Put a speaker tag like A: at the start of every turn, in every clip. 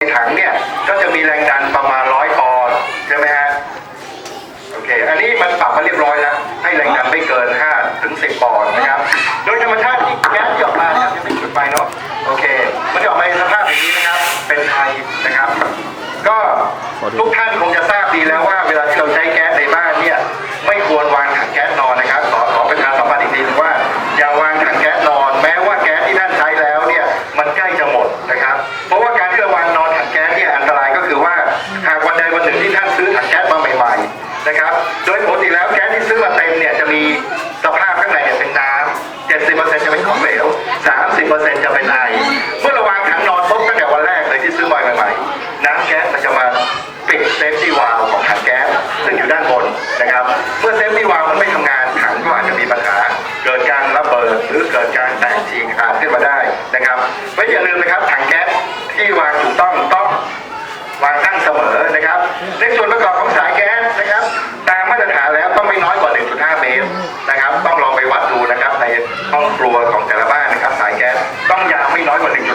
A: ในถังเนี่ยก็จะมีแรงดันประมาณร้อยปอนด์ใช่ไหมฮะโอเค อันนี้มันปรับมาเรียบร้อยแล้ว ให้แรงดันไม่เกิน5ถึง10ปอนด์นะครับ โดยธรรมชาติที่แก๊สที่ออกมานะครับยังไม่จุดไฟเนาะโอเค มันจะออกมาในสภาพอย่างนี้นะครับ เป็นไอนะครับ ก็ทุกท่านคงจะทราบดีแล้วว่า เวลาที่เราใช้แก๊สในบ้านเนี่ย ไม่ควรวางถังแก๊ส ฟตี้วาล์วมันไม่ทำงานถังก็อาจจะมีปัญหา เกิดการระเบิดหรือเกิดการแตกฉีกขาดขึ้นมาได้นะครับไม่อย่าลืมนะครับถังแก๊สที่วางถูกต้องต้องวางตั้งเสมอนะครับในส่วนประกอบของสายแก๊สนะครับ ตามมาตรฐานแล้วต้องไม่น้อยกว่า 1.5 เมตรนะครับ ต้องลองไปวัดดูนะครับในห้องครัวของแต่ละบ้านนะครับ สายแก๊สต้องยาวไม่น้อยกว่า1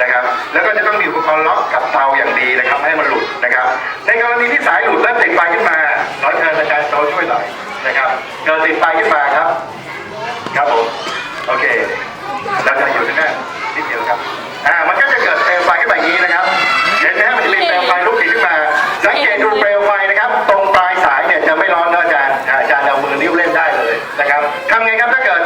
A: นะครับ แล้วก็จะต้องมีอุปกรณ์ล็อกกับเตาอย่างดีนะครับให้มันหลุดนะครับ ในกรณีที่สายหลุดแล้วติดไฟขึ้นมาน้อยเชิญอาจารย์โตช่วยหน่อยนะครับเกิดติดไฟขึ้นมาครับ ครับผมโอเคเราจะอยู่ที่นั่นนิดเดียวครับอ่ามันก็จะเกิดเปลวไฟขึ้นมาอย่างนี้นะครับเห็นไหมมันจะมีเปลวไฟลุกติดขึ้นมาสังเกตดูเปลวไฟนะครับ ตรงปลายสายเนี่ยจะไม่ร้อนนะอาจารย์อ่าอาจารย์เอามือนิ้วเล่นได้เลยนะครับทำไงครับถ้าเกิด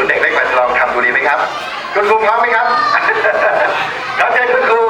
A: เอ่อศูนย์เด็กเล็กมาลองทำดูดีไหมครับ คุณครูพร้อมไหมครับขอเชิญคุณครู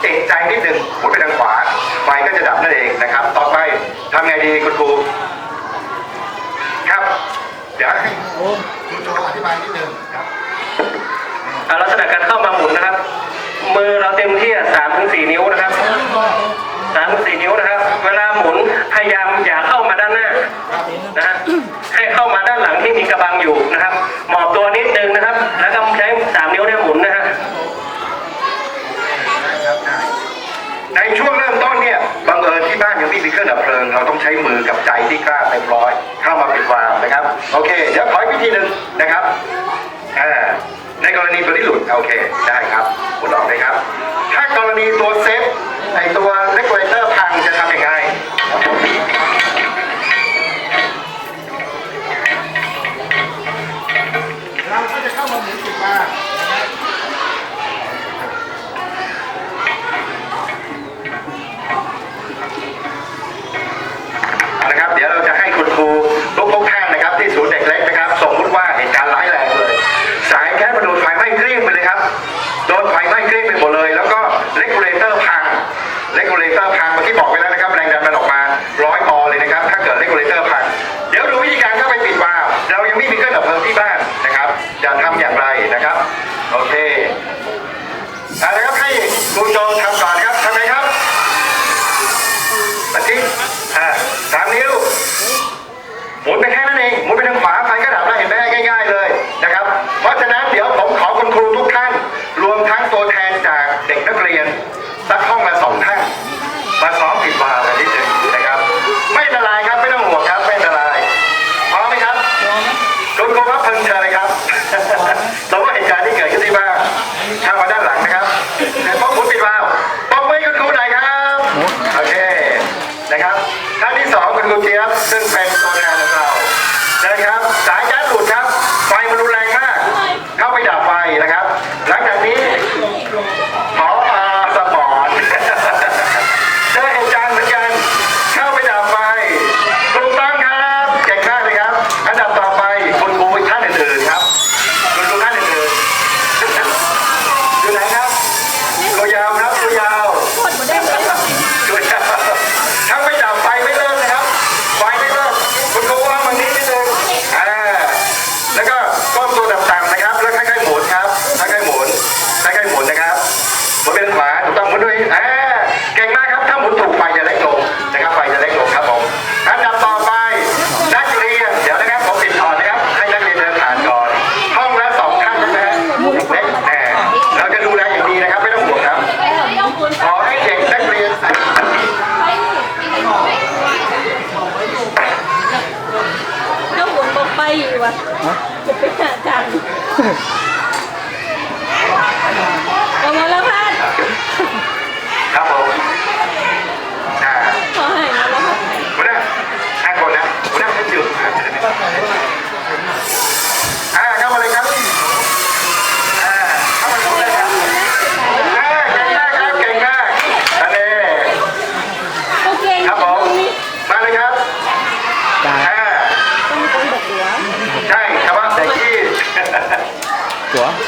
A: เอกใจนิดนึงหมุนไปทางขวาไฟก็จะดับนั่นเองนะครับ ต่อไปทำไงดีคุณครูครับ เดี๋ยวให้คุณโจอธิบายนิดนึงครับ
B: อ่าลักษณะการเข้ามาหมุนนะครับ มือเราเต็มที่สามถึงสี่นิ้วนะครับสามถึงสี่นิ้วนะครับ เวลาหมุนพยายามอย่าเข้ามาด้านหน้านะฮะให้เข้ามาด้านหลังที่มีกระบังอยู่นะครับ หมอบตัวนิดนึงนะครับ แล้วก็ใช้สามนิ้วเนี่ยหมุนนะฮะ
A: ในช่วงเริ่มต้นเนี่ยบังเอิญที่บ้านยังไม่มีเครื่องดับเพลิง เราต้องใช้มือกับใจที่กล้าเต็มร้อยเข้ามาปิดวาล์วนะครับ โอเค เดี๋ยวขออีกวิธีหนึ่งนะครับอ่าในกรณีตัวนี้หลุดโอเคได้ครับหมุนออกเลยครับ ถ้ากรณีตัวเซฟในตัวเลกเลเตอร์พังจะทำยังไงเราก็จะเข้ามาหมุนปิดวาล์ว กิดเรกูเลเตอร์พังเดี๋ยวดูวิธีการเข้าไปปิดวาล์วเรายังไม่มีเครื่องดับเพลิงที่บ้านนะครับจะทำอย่างไรนะครับ โอเคเอาละครับให้คุณโจทำก่อนครับทำไงครับปฏิอ่าสามนิ้วหมุนไปแค่นั้นเองหมุนไปทางขวาไฟก็ดับแล้เห็นไหมง่าย ๆ เลยนะครับ เพราะฉะนั้นเดี๋ยวผมขอคุณครูทุกท่าน รวมทั้งตัวแทนจากเด็กนักเรียนสักห้องละสองท่าน ลุยอเก่งมากครับถ้าหมุนถูกไฟจะเล็กลงนะครับไฟจะเล็กลงครับผมอันดับต่อไปนักเรียนเดี๋ยวนะครับผมปิดถอนนะครับ ให้นักเรียนเดินผ่านก่อน ห้องละสองขั้นนะฮะเล็กแน่เราจะดูแลอย่างดีนะครับไม่ต้องห่วงครับขอให้เด็กนักเรียนเจ้า
B: หุ่นบอกไป
A: อยู่วะจะเป็นอาจัง 좋아.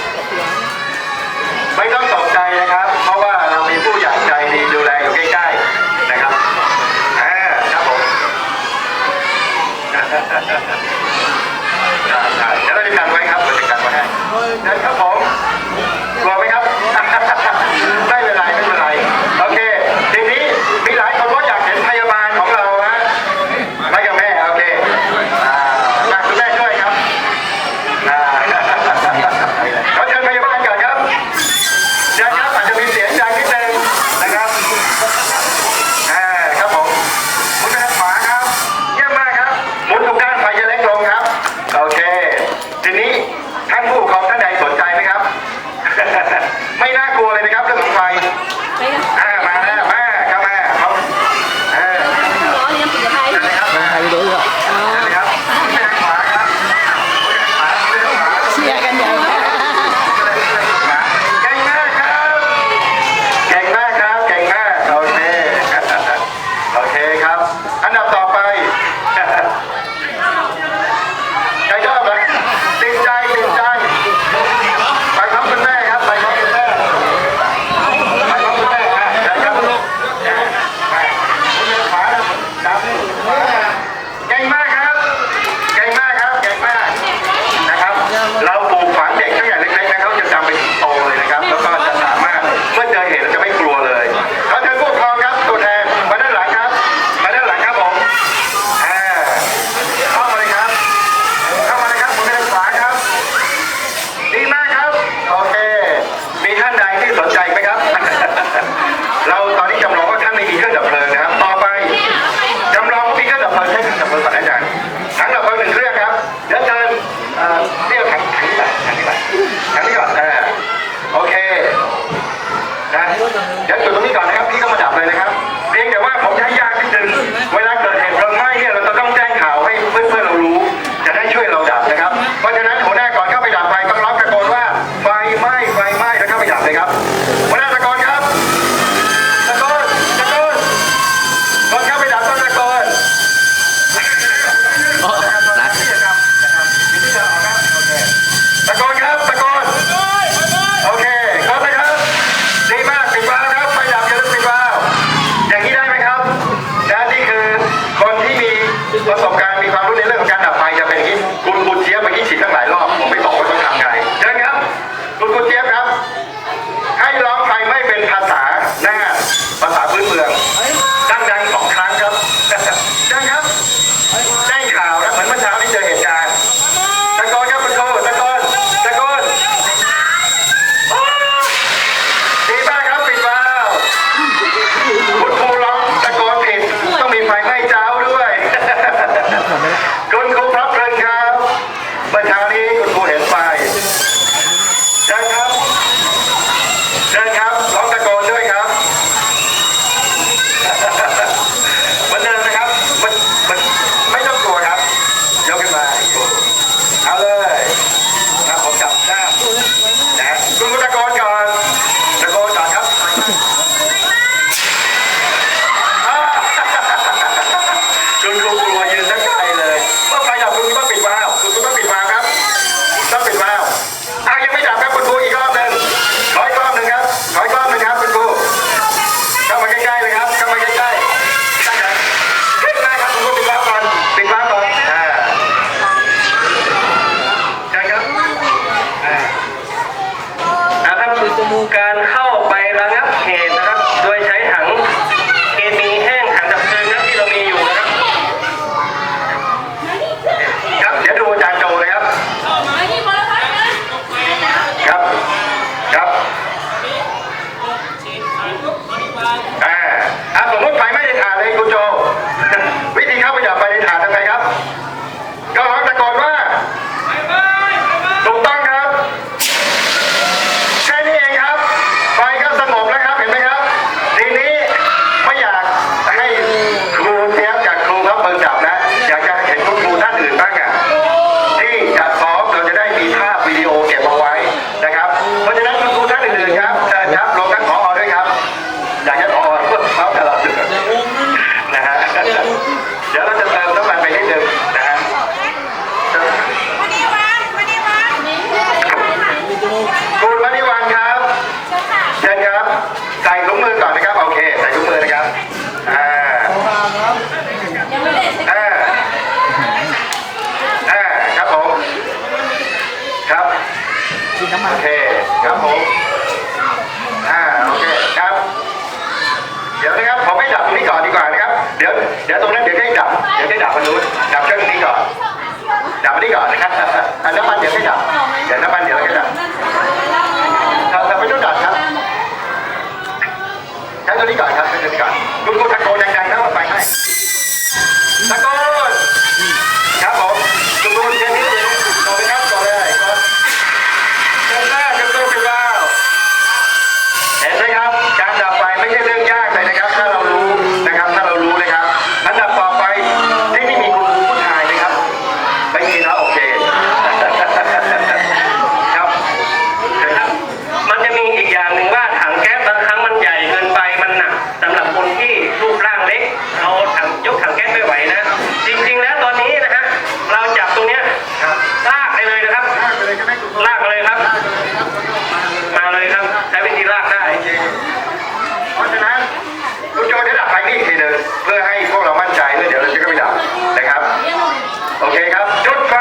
A: ครับจุดไฟ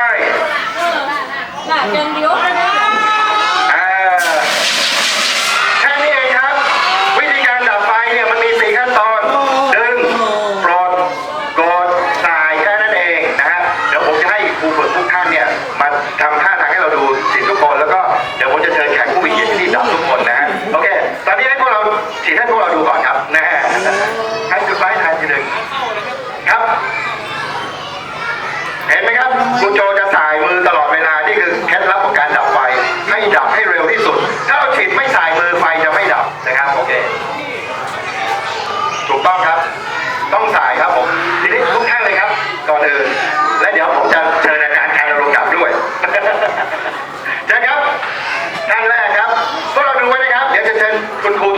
A: หนักเดินเดียว Good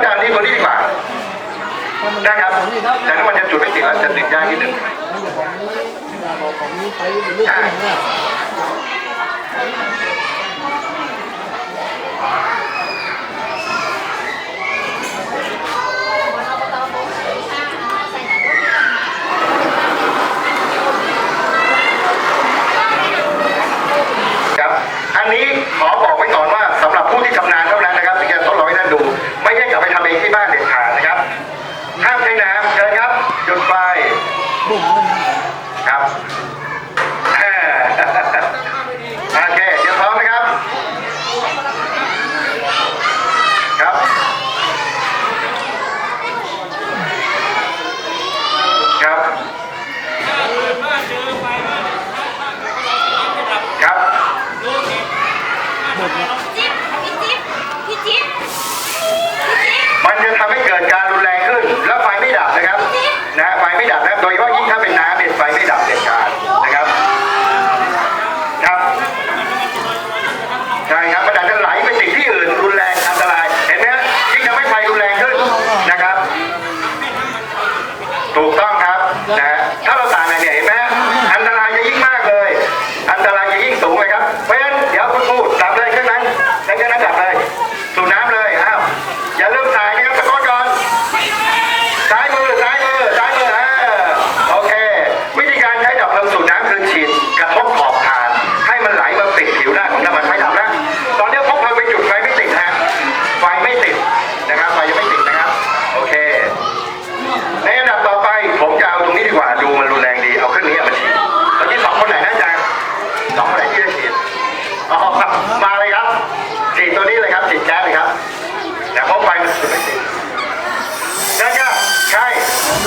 A: อาจารย์ที่คนนี้ดีกว่าได้ครับแต่ถ้ามันจะจุดไม่ติดแล้วจะติดยากนิดหนึ่งใช่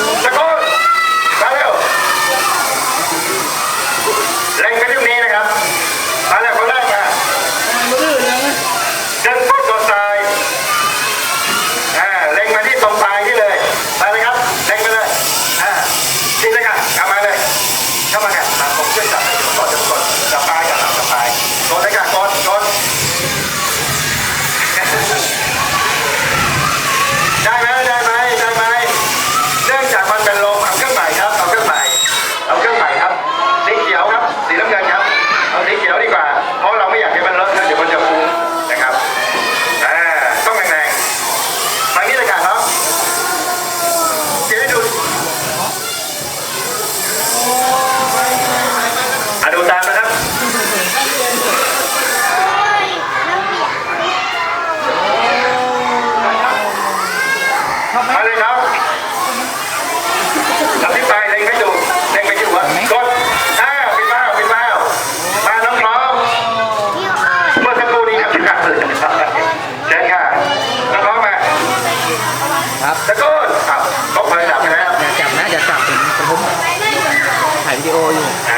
A: The 不好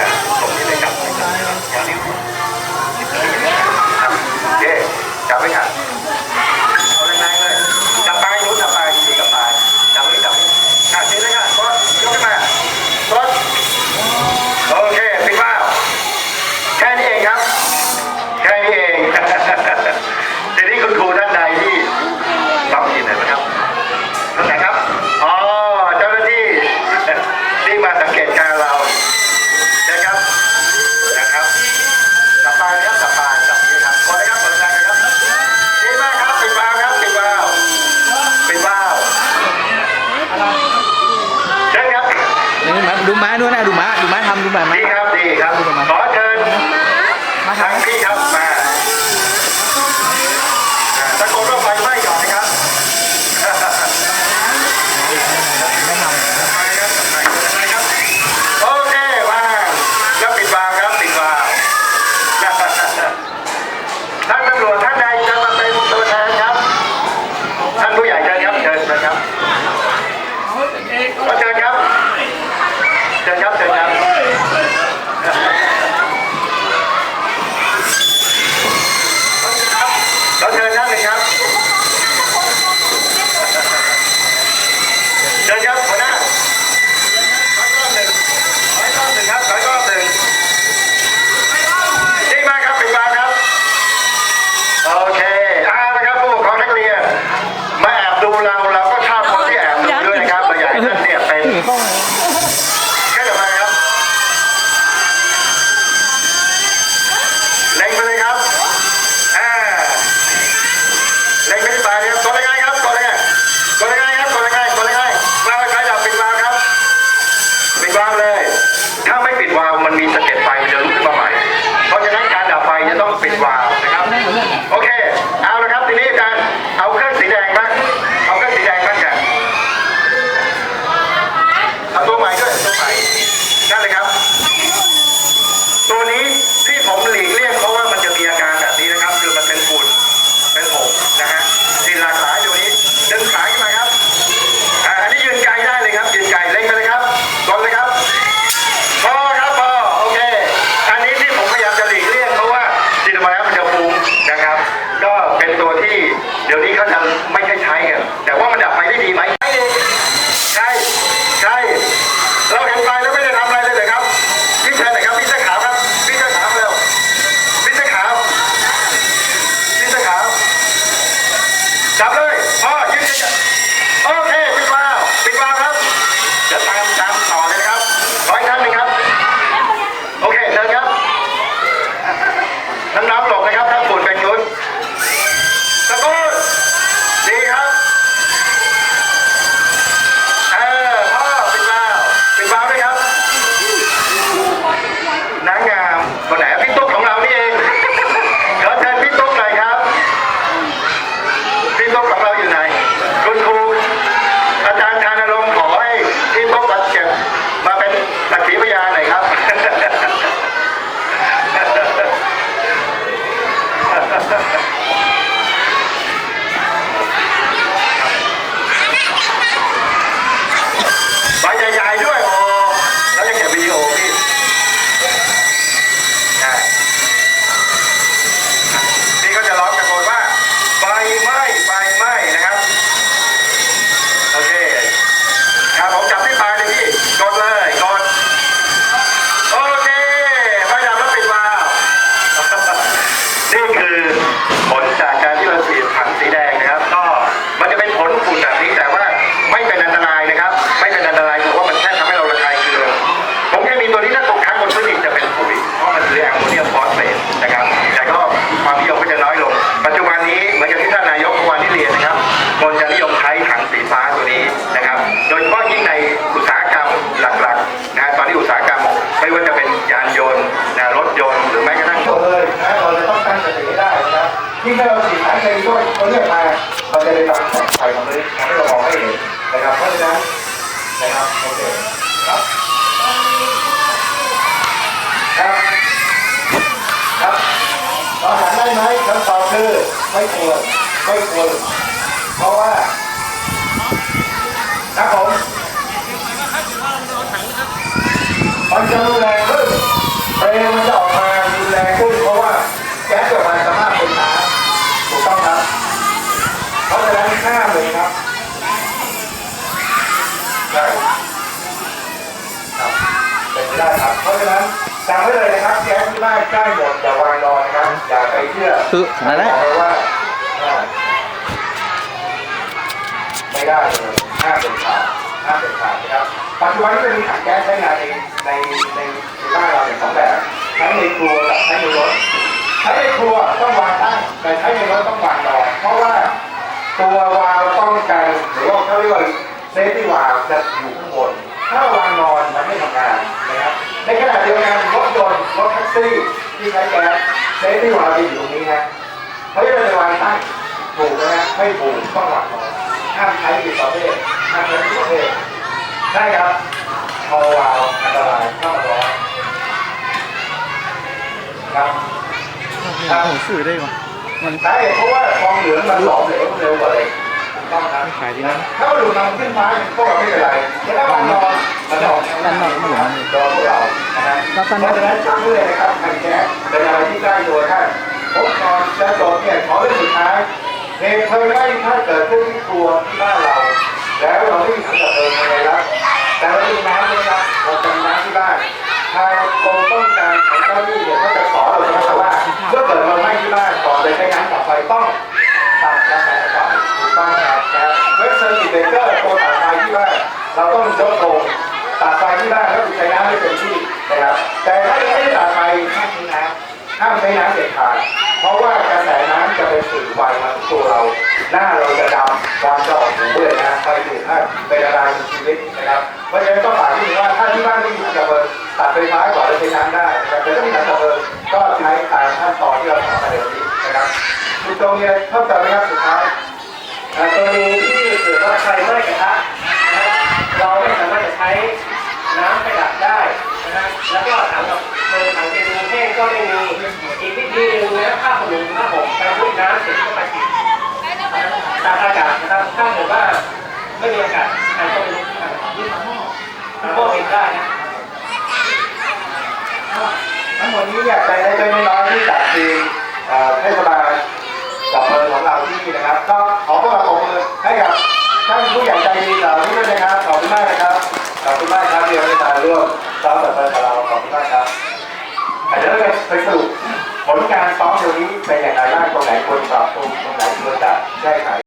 A: เขาเรียกมาเราจะได้รับแสงไฟของมันทำให้เรามองไม่เห็นนะครับเพราะฉะนั้นนะครับโอเคครับครับครับเราหันได้ไหมคำตอบคือไม่ควรไม่ควรเพราะว่าครับผมมันจะรุนแรง ห้ามเลยครับได้ครับเป็นไปได้ครับ เพราะฉะนั้นจำไว้เลยนะครับแก๊สที่บ้านใกล้หมดอย่าวางนอนนะครับอย่าไปเชื่อ
C: คือขนาดนั้น
A: บอกเลยว่าอ่าไม่ได้เลยห้ามเป็นขาดห้ามเป็นขาดนะครับปัจจุบันนี้จะมีถังแก๊สใช้งานในในในในบ้านเราเนี่ยสองแบบทั้งในครัวกับใช้ในรถใช้ในครัวต้องวางตั้งแต่ใช้ในรถต้องวางนอนเพราะว่า ตัววาล์วป้องกันหรือว่าเขาเรียกว่าเซฟตี้วาล์วจะอยู่ข้างบน ถ้าวางนอนมันไม่ทำงานนะครับ ในขณะเดียวกันรถยนต์รถแท็กซี่ที่ใช้แก๊สเซฟตี้วาล์วจะอยู่ตรงนี้ฮะเพราะฉะนั้นวางตั้งถูกนะฮะไม่ถูกต้องวางนอนห้ามใช้ผิดประเภทห้ามใช้ผิดประเภทใช่ครับพอวาล์วอันตรายถ้ามร้อนครับ
C: ผมสื่อได้ปะมั น
A: สาเหตุเพราะว่าทองเหลืองมันหลอมเหลวเร็วกว่าเลยถูกต้องครับ
C: ขายดีนะ
A: ถ้ามันหลุดมาขึ้นฟ้าพวกเราไม่เป็นไรแต่ถ้ามันนอนมันจะออกทาง
C: ด้านนอกมันเหลือง
A: โดนพวกเรานะฮะ
C: แล้วตอน
A: เพ
C: นั้น
A: ราะฉะนั้นจำไว้เลยนะครับทางแก๊สเป็นอะไรที่ใกล้ตัวท่านผมนอนจะจบเนี่ยขอเรื่องสุดท้ายเหตุเพลิงไหม้ถ้าเกิดขึ้นที่ครัวที่บ้านเรา แล้วเราไม่มีถังดับเพลิงอะไรรับแต่เรามีน้ำนะครับเราจะมีน้ำที่บ้านทางกรมป้องกันของเจ้าหน้าที่เนี่ยก็จะขอเราใช่ไหมครับว่า เมื่อเกิดเพลิงไหม้ที่บ้านก่อนจะใช้น้ำดับไฟต้องตัดกระแสไฟถูกต้องครับนะเวสเซอร์กิเบเกอร์ตัวตัดไฟที่บ้านเราต้องยกลงตัดไฟที่บ้านแล้วใช้น้ำไม่เต็มที่นะครับ แต่ถ้าไม่ได้ตัดไฟห้ามใช้น้ำห้ามใช้น้ำเด็ดขาดเพราะว่ากระแสน้ำจะเป็นสื่อไฟมาถึงตัวเรา หน้าเราจะดำความจะออกหูเลยนะไฟถึงท่าเป็นอะไรชีวิตนะครับเพราะฉะนั้นก็ฝากที่ว่าถ้าที่บ้านไม่มีถังดับเพลิง ตัดไฟฟ้าก่อนแล้วใช้น้ำได้นะครับแต่ถ้ามีถังดับเพลิงก็ใช้ตามขั้นตอนที่เราทำไปเดี๋ยวนี้นะครับคุณตรงนี้เพิ่มเติมไหมครับสุดท้าย
B: อ่กรณีที่เกิดว่าไฟไหม้กระทะนะเราไม่สามารถจะใช้น้ำไปดับได้นะฮะแล้วก็ถังกับเพลิงถังเป็นแห้งก็ไม่มีอีกวิธีหนึ่งนะผ้าขนหนูผ้าห่มไปพุดน้ำเสร็จก็มาติดตากอากาศนะครับถ้าเกิดว่าไม่มีอากาศใครก็ไม่รู้ที่ทำหม้อทำหม้อเองได้นะ
A: ทั้งหมดนี้อยากใจเล็กๆน้อยๆที่จากทีมเทศบาลกับเพลิงของเราที่นี่นะครับ ก็ขอพวกเราขอบมือให้กับท่านผู้ใหญ่ใจดีเหล่านี้ด้วยนะครับขอบคุณมากนะครับขอบคุณมากครับที่ได้มาร่วมซ้อมกับเพลิงกับเราขอบคุณมากครับเดี๋ยวเราจะไปสรุปผลการซ้อมเดี๋ยวนี้เป็นอย่างไรบ้างตรงไหนควรปรับปรุงตรงไหนควรจะแก้ไข